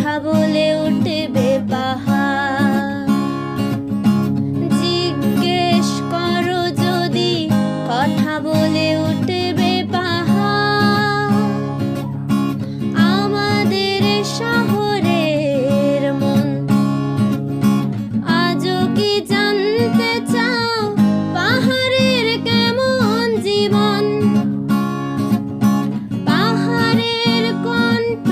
কথা বলে উঠবে পাহাড়। জিজ্ঞেস করো যদি কথা বলে উঠবে পাহাড়। আমাদের শহরের মন আজও কি জানতে চাও পাহাড়ের কেমন জীবন? পাহাড়ের কণ্ঠ